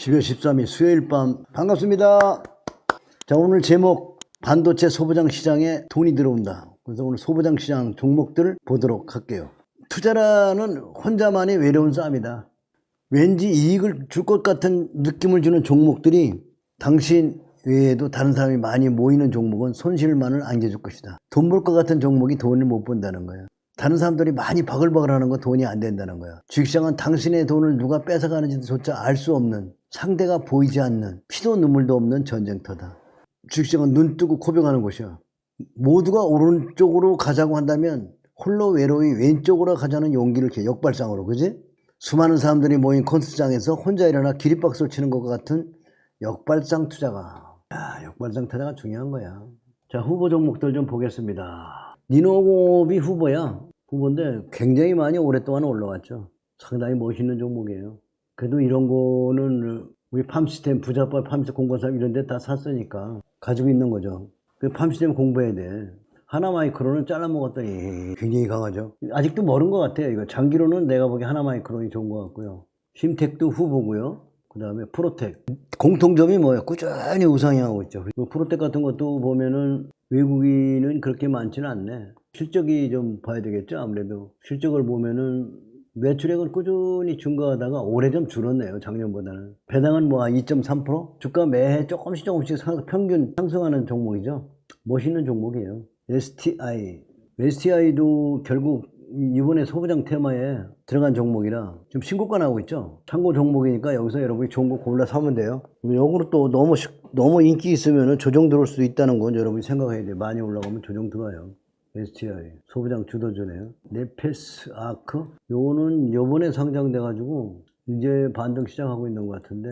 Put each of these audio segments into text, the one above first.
12월 13일 수요일 밤 반갑습니다. 자 오늘 제목 반도체 소부장 시장에 돈이 들어온다. 그래서 오늘 소부장 시장 종목들을 보도록 할게요. 투자라는 혼자만의 외로운 싸움이다. 왠지 이익을 줄 것 같은 느낌을 주는 종목들이 당신 외에도 다른 사람이 많이 모이는 종목은 손실만을 안겨줄 것이다. 돈 벌 것 같은 종목이 돈을 못 번다는 거야. 다른 사람들이 많이 바글바글 하는 거 돈이 안 된다는 거야. 주식시장은 당신의 돈을 누가 뺏어가는지조차 알 수 없는 상대가 보이지 않는 피도 눈물도 없는 전쟁터다. 주식시장은 눈 뜨고 코병하는 곳이야. 모두가 오른쪽으로 가자고 한다면 홀로 외로이 왼쪽으로 가자는 용기를 이렇게 역발상으로 그지? 수많은 사람들이 모인 콘서트장에서 혼자 일어나 기립박수를 치는 것과 같은 역발상 투자가 야, 역발상 투자가 중요한 거야. 자 후보 종목들 좀 보겠습니다. 니노공업이 후보야. 후보인데 굉장히 많이 오랫동안 올라왔죠. 상당히 멋있는 종목이에요. 그래도 이런 거는 우리 팜시스템 부자빠 팜시스템 공부사 이런 데 다 샀으니까 가지고 있는 거죠. 그 팜시스템 공부해야 돼. 하나 마이크론은 잘라먹었더니 굉장히 강하죠. 아직도 멀은 것 같아요. 이거 장기로는 내가 보기에 하나 마이크론이 좋은 것 같고요. 심텍도 후보고요. 그 다음에 프로텍. 공통점이 뭐예요? 꾸준히 우상향하고 있죠. 그리고 프로텍 같은 것도 보면은 외국인은 그렇게 많지는 않네. 실적이 좀 봐야 되겠죠. 아무래도 실적을 보면은 매출액은 꾸준히 증가하다가 올해 좀 줄었네요. 작년보다는. 배당은 뭐 2.3%? 주가 매해 조금씩 조금씩 상- 평균 상승하는 종목이죠. 멋있는 종목이에요. STI. STI도 결국 이번에 소부장 테마에 들어간 종목이라 좀 신고가 나오고 있죠. 참고 종목이니까 여기서 여러분이 좋은 거 골라 사면 돼요. 역으로 또 너무 시- 너무 인기 있으면 조정 들어올 수도 있다는 건 여러분이 생각해야 돼요. 많이 올라가면 조정 들어와요. STI 소부장 주도주네요. 네페스 아크 요거는 요번에 상장돼 가지고 이제 반등 시작하고 있는 것 같은데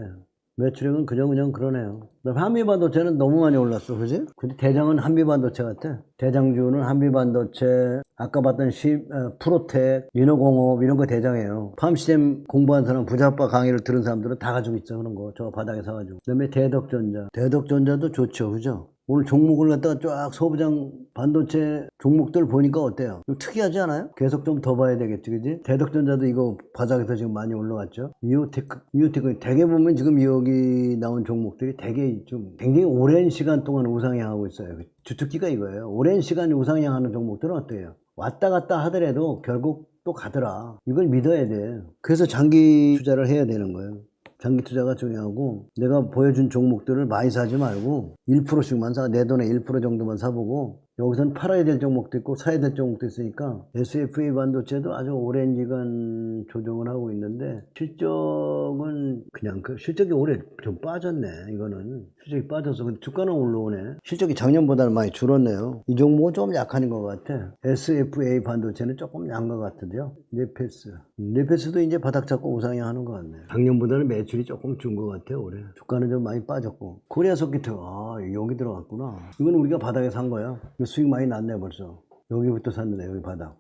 매출액은 그냥 그냥 그러네요. 한미반도체는 너무 많이 올랐어, 그지? 근데 대장은 한미반도체 같아. 대장주는 한미반도체, 아까 봤던 시, 어, 프로텍, 유노공업 이런 거 대장이에요. 팜시스템 공부한 사람, 부자빠 강의를 들은 사람들은 다 가지고 있어, 그런 거. 저 바닥에 사가지고. 그 다음에 대덕전자. 대덕전자도 좋죠, 그죠? 오늘 종목을 갖다가 쫙 소부장 반도체 종목들 보니까 어때요? 좀 특이하지 않아요? 계속 좀 더 봐야 되겠지, 그지? 대덕전자도 이거 바닥에서 지금 많이 올라왔죠? 이오테크, 이오테크, 대개 보면 지금 여기 나온 종목들이 되게 좀 굉장히 오랜 시간 동안 우상향하고 있어요. 주특기가 이거예요. 오랜 시간 우상향하는 종목들은 어때요? 왔다 갔다 하더라도 결국 또 가더라. 이걸 믿어야 돼. 그래서 장기 투자를 해야 되는 거예요. 장기 투자가 중요하고 내가 보여준 종목들을 많이 사지 말고 1%씩만 사, 내 돈의 1% 정도만 사보고 여기서는 팔아야 될 종목도 있고 사야 될 종목도 있으니까 SFA 반도체도 아주 오랜 기간 조정을 하고 있는데 실적은 그냥 그 실적이 올해 좀 빠졌네 이거는. 실적이 빠져서 근데 주가는 올라오네. 실적이 작년보다는 많이 줄었네요. 이 종목은 좀 약한 것 같아. SFA 반도체는 조금 약한 것 같은데요. 네페스. 네페스도 이제 바닥 잡고 우상향하는 것 같네. 작년보다는 매출이 조금 준 것 같아요 올해. 주가는 좀 많이 빠졌고. 코리아 석기트 아 여기 들어갔구나. 이건 우리가 바닥에 산 거야 수익 많이 났네 벌써 여기부터 샀는데 여기 바닥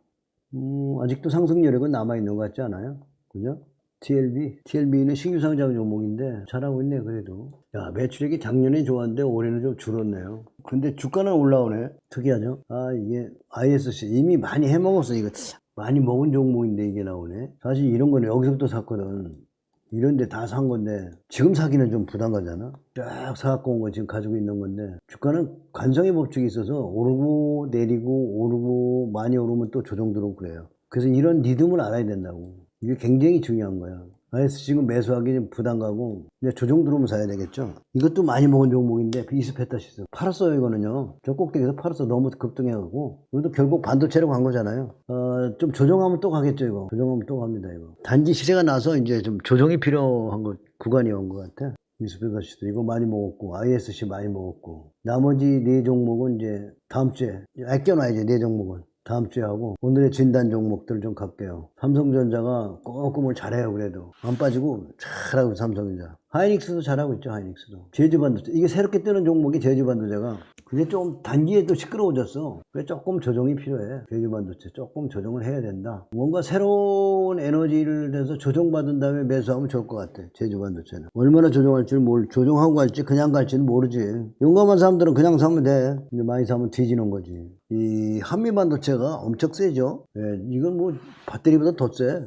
음, 아직도 상승 여력은 남아있는 것 같지 않아요? 그죠? TLB. TLB는 신규 상장 종목인데 잘하고 있네, 그래도. 야, 매출액이 작년에 좋았는데 올해는 좀 줄었네요. 근데 주가는 올라오네. 특이하죠? 아, 이게 ISC. 이미 많이 해먹었어, 이거. 많이 먹은 종목인데 이게 나오네. 사실 이런 거는 여기서부터 샀거든. 이런 데 다 산 건데 지금 사기는 좀 부담 가잖아. 쫙 사갖고 온 거 지금 가지고 있는 건데 주가는 관성의 법칙이 있어서 오르고 내리고 오르고 많이 오르면 또 조정 들어오고 그래요. 그래서 이런 리듬을 알아야 된다고. 이게 굉장히 중요한 거야 IS 지금 매수하기 좀 부담 가고 이제 조정 들어오면 사야 되겠죠? 이것도 많이 먹은 종목인데 이스페타 시스. 팔았어요 이거는요. 저 꼭대기에서 팔았어 너무 급등해가고 이것도 결국 반도체로 간 거잖아요. 어, 좀 조정하면 또 가겠죠 이거. 조정하면 또 갑니다 이거. 단지 시세가 나서 이제 좀 조정이 필요한 거 구간이 온 것 같아. 이스페타 시스. 이거 많이 먹었고 ISC 많이 먹었고. 나머지 네 종목은 이제 다음 주에 아껴놔야지 네 종목은 다음 주에 하고 오늘의 진단 종목들 좀 갈게요. 삼성전자가 꼼꼼을 잘해요 그래도 안 빠지고 잘하고 삼성전자. 하이닉스도 잘하고 있죠 하이닉스도. 제주반도체 이게 새롭게 뜨는 종목이 제주반도체가 그게 좀 단기에 또 시끄러워졌어. 그래 조금 조정이 필요해. 제주반도체 조금 조정을 해야 된다. 뭔가 새로운 에너지를 내서 조정받은 다음에 매수하면 좋을 것 같아. 제주반도체는 얼마나 조정할지를 뭘 조정하고 갈지 그냥 갈지는 모르지. 용감한 사람들은 그냥 사면 돼. 근데 많이 사면 뒤지는 거지. 이 한미반도체가 엄청 세죠. 예, 이건 뭐 배터리보다 더 세.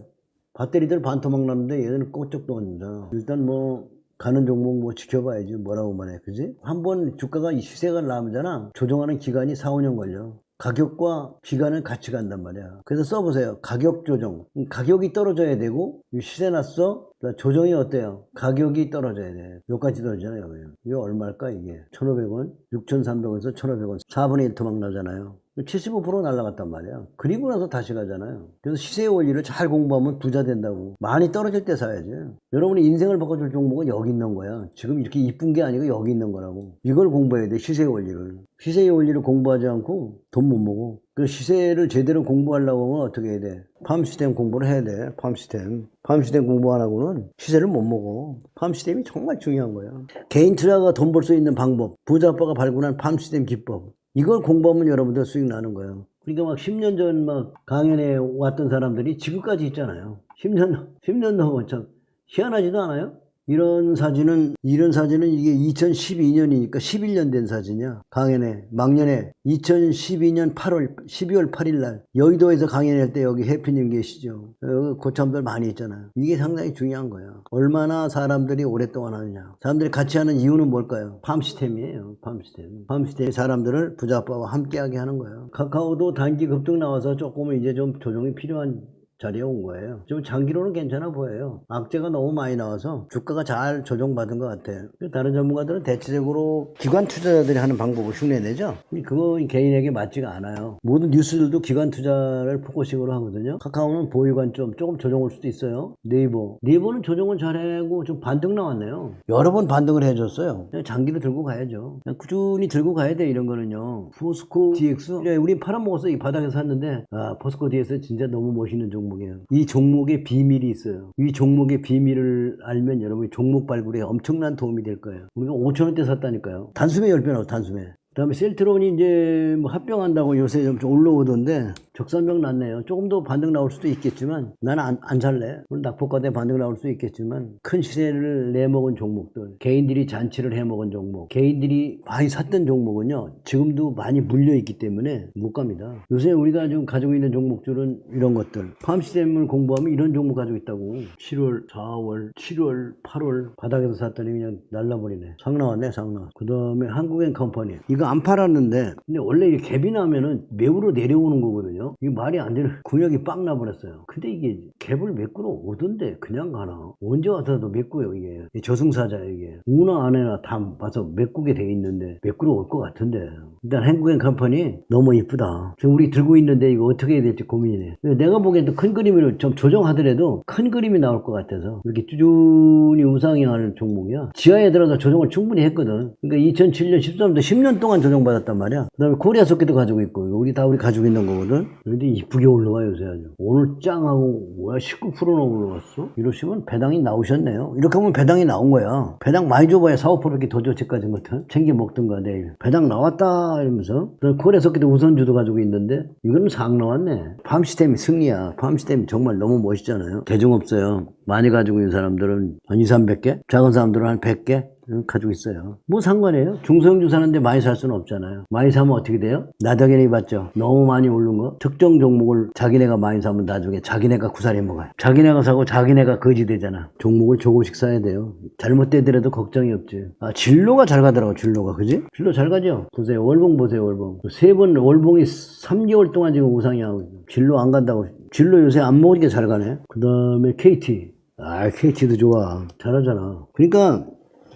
배터리들 반토막 났는데 얘는 꼬쪽도 안 난다. 일단 뭐 가는 종목 뭐 지켜봐야지 뭐라고 말해 그지? 한 번 주가가 이 시세가 나오잖아. 조정하는 기간이 4, 5년 걸려. 가격과 기간을 같이 간단 말이야. 그래서 써보세요. 가격 조정. 음, 가격이 떨어져야 되고 이 시세 났어? 자, 조정이 어때요? 가격이 떨어져야 돼. 여기까지 떨어지잖아요. 이게 얼마일까 이게? 1500원? 6300원에서 1500원. 4분의 1 토막 나잖아요 75% 날라갔단 말이야. 그리고 나서 다시 가잖아요. 그래서 시세 원리를 잘 공부하면 부자 된다고. 많이 떨어질 때 사야지. 여러분이 인생을 바꿔줄 종목은 여기 있는 거야. 지금 이렇게 이쁜 게 아니고 여기 있는 거라고. 이걸 공부해야 돼, 시세 원리를. 시세 원리를 공부하지 않고 돈못 먹어. 그 시세를 제대로 공부하려고 하면 어떻게 해야 돼? 팜 시스템 공부를 해야 돼. 팜 시스템. 팜 시스템 공부 안 하고는 시세를 못 먹어. 팜 시스템이 정말 중요한 거야. 개인 투자가 돈 벌 수 있는 방법. 부자 아빠가 발굴한 팜 시스템 기법. 이걸 공부하면 여러분들 수익 나는 거예요. 그러니까 막 10년 전 막 강연에 왔던 사람들이 지금까지 있잖아요. 10년, 10년 넘어 참 희한하지도 않아요? 이런 사진은, 이런 사진은 이게 2012년이니까 11년 된 사진이야. 강연에, 막년에 2012년 8월, 12월 8일 날 여의도에서 강연할 때 여기 해피님 계시죠. 여기 고참들 많이 있잖아요. 이게 상당히 중요한 거야. 얼마나 사람들이 오랫동안 하느냐. 사람들이 같이 하는 이유는 뭘까요? 팜 시스템이에요. 팜 시스템. 팜 시스템이 사람들을 부자 아빠와 함께하게 하는 거예요. 카카오도 단기 급등 나와서 조금은 이제 좀 조정이 필요한 자리에 온 거예요. 좀 장기로는 괜찮아 보여요. 악재가 너무 많이 나와서 주가가 잘 조정받은 것 같아요. 다른 전문가들은 대체적으로 기관 투자자들이 하는 방법을 흉내내죠. 그거 개인에게 맞지가 않아요. 모든 뉴스들도 기관 투자를 포커싱으로 하거든요. 카카오는 보유 관 점 조금 조정할 수도 있어요. 네이버. 네이버는 조정을 잘하고 좀 반등 나왔네요. 여러 번 반등을 해줬어요. 장기로 들고 가야죠. 꾸준히 들고 가야 돼 이런 거는요. 포스코 DX. 우린 팔아먹었어. 이 바닥에서 샀는데 아 포스코 DX 진짜 너무 멋있는 종목 이에요. 이 종목에 비밀이 있어요. 이 종목의 비밀을 알면 여러분이 종목 발굴에 엄청난 도움이 될 거예요. 우리가 5천원대 샀다니까요. 단숨에 10배 나와 단숨에. 그 다음에 셀트론이 이제 뭐 합병한다고 요새 좀, 좀 올라오던데 적산병 났네요. 조금 더 반등 나올 수도 있겠지만 나는 안, 안 살래. 물론 낙폭과대 반등 나올 수도 있겠지만 큰 시세를 내먹은 종목들 개인들이 잔치를 해먹은 종목 개인들이 많이 샀던 종목은요 지금도 많이 물려있기 때문에 못 갑니다. 요새 우리가 지금 가지고 있는 종목들은 이런 것들 팜 시스템을 공부하면 이런 종목 가지고 있다고 7월 4월 7월 8월 바닥에서 샀더니 그냥 날라버리네. 상 나왔네 상 나왔. 그 다음에 한국엔 컴퍼니 이거 안 팔았는데 근데 원래 이게 갭이 나면은 매우로 내려오는 거거든요. 이게 말이 안 되는 근육이 빵 나버렸어요. 근데 이게 갭을 메꾸러 오던데 그냥 가나? 언제 와서도 메꾸요 이게 이 저승사자 이게 우나 안에나 다 봐서 메꾸게 돼 있는데 메꾸러 올 것 같은데 일단 한국엔 컴퍼니 너무 이쁘다. 지금 우리 들고 있는데 이거 어떻게 해야 될지 고민이네. 내가 보기에도 큰 그림을 좀 조정하더라도 큰 그림이 나올 것 같아서 이렇게 꾸준히 우상향하는 종목이야. 지하에 들어가 조정을 충분히 했거든. 그러니까 2007년 13년 10년 동안 조정받았단 말이야. 그 다음에 코리아 석기도 가지고 있고 우리 다 우리 가지고 있는 거거든. 근데 이쁘게 올라와 요새 아주. 오늘 짱하고 뭐야 19%나 올라갔어? 이러시면 배당이 나오셨네요. 이렇게 하면 배당이 나온 거야. 배당 많이 줘봐야 4, 5%밖에 더 줘, 제까지 같은. 챙겨 먹든가 내일. 배당 나왔다 이러면서. 석기도 우선주도 가지고 있는데 이거는 상 나왔네. 팜 시스템이 승리야. 팜 시스템이 정말 너무 멋있잖아요. 대중 없어요. 많이 가지고 있는 사람들은 한 2, 300개? 작은 사람들은 한 100개? 가지고 있어요. 뭐 상관이에요? 중소형주 사는데 많이 살 수는 없잖아요. 많이 사면 어떻게 돼요? 나덕연이 봤죠? 너무 많이 오른 거? 특정 종목을 자기네가 많이 사면 나중에 자기네가 구사리 먹어요. 자기네가 사고 자기네가 거지 되잖아. 종목을 조금씩 사야 돼요. 잘못되더라도 걱정이 없지. 아, 진로가 잘 가더라고, 진로가. 그지? 진로 잘 가죠? 보세요. 월봉 보세요, 월봉. 세 번 월봉이 3개월 동안 지금 우상이 하고 진로 안 간다고. 진로 요새 안 먹으니까 잘 가네. 그 다음에 KT. 아, KT도 좋아. 잘하잖아. 그러니까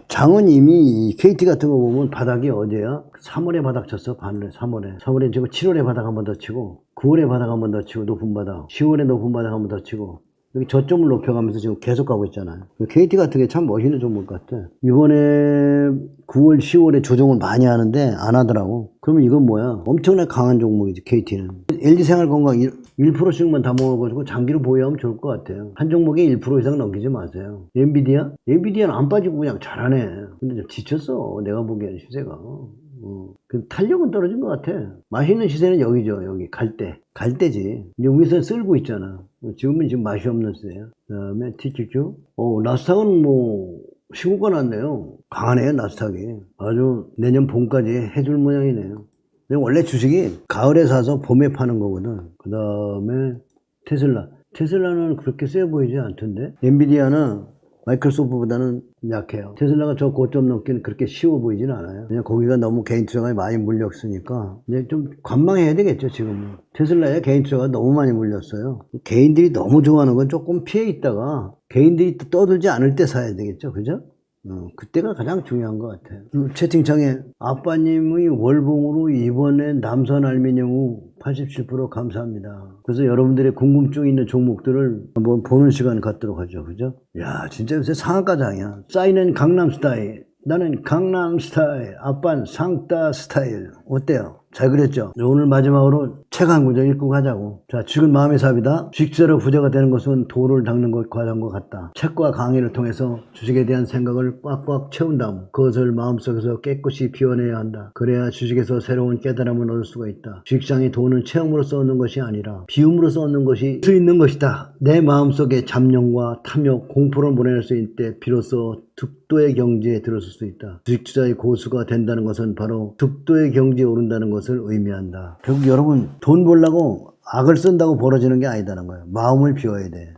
장은 이미 KT 같은 거 보면 바닥이 어디야? 3월에 바닥 쳤어, 반을 3월에. 3월에 지금 7월에 바닥 한 번 더 치고, 9월에 바닥 한 번 더 치고, 높은 바닥. 10월에 높은 바닥 한 번 더 치고, 여기 저점을 높여가면서 지금 계속 가고 있잖아요. KT 같은 게 참 멋있는 종목 같아. 이번에 9월, 10월에 조정을 많이 하는데 안 하더라고. 그러면 이건 뭐야? 엄청나게 강한 종목이지, KT는. LG생활건강 1%씩만 다 모아가지고 장기로 보유하면 좋을 것 같아요. 한 종목에 1% 이상 넘기지 마세요. 엔비디아? 엔비디아는 안 빠지고 그냥 잘하네. 근데 좀 지쳤어. 내가 보기에는 시세가. 어. 그 탄력은 떨어진 것 같아. 맛있는 시세는 여기죠. 여기 갈 때. 갈 때지. 위에서 쓸고 있잖아. 지금은 지금 맛이 없는 시세야. 그 다음에 TQQ. 어, 나스닥은 뭐, 신고가 났네요. 강하네요, 나스닥이. 아주 내년 봄까지 해줄 모양이네요. 근데 원래 주식이 가을에 사서 봄에 파는 거거든. 그 다음에 테슬라. 테슬라는 그렇게 세 보이지 않던데. 엔비디아는 마이크로소프트보다는 약해요. 테슬라가 저 고점 넘기는 그렇게 쉬워 보이지는 않아요. 그냥 거기가 너무 개인 투자가 많이 물렸으니까 이제 좀 관망해야 되겠죠 지금은. 테슬라에 개인 투자가 너무 많이 물렸어요. 개인들이 너무 좋아하는 건 조금 피해 있다가 개인들이 떠들지 않을 때 사야 되겠죠, 그죠? 어, 그때가 가장 중요한 것 같아요. 음, 채팅창에 아빠님의 월봉으로 이번에 남선 알미늄 87% 감사합니다. 그래서 여러분들의 궁금증 있는 종목들을 한번 보는 시간 갖도록 하죠. 그죠? 야, 진짜 요새 상한가장이야. 싸이는 강남 스타일. 나는 강남 스타일. 아빠는 상따 스타일. 어때요? 잘 그랬죠? 오늘 마지막으로 책한 구절 읽고 가자고. 자, 지금 마음의 삽이다. 주식자로 부자가 되는 것은 돌을 닦는 것 과정과 같다. 책과 강의를 통해서 주식에 대한 생각을 꽉꽉 채운 다음 그것을 마음속에서 깨끗이 비워내야 한다. 그래야 주식에서 새로운 깨달음을 얻을 수가 있다. 주식장의 돈은 체험으로서 얻는 것이 아니라 비움으로써 얻는 것이 수 있는 것이다. 내 마음속에 잡념과 탐욕, 공포를 보내낼 수 있을 때 비로소 득도의 경지에 들어설 수 있다. 주식 투자의 고수가 된다는 것은 바로 득도의 경지에 오른다는 것을 의미한다. 결국 여러분 돈 벌려고 악을 쓴다고 벌어지는 게 아니다는 거예요. 마음을 비워야 돼.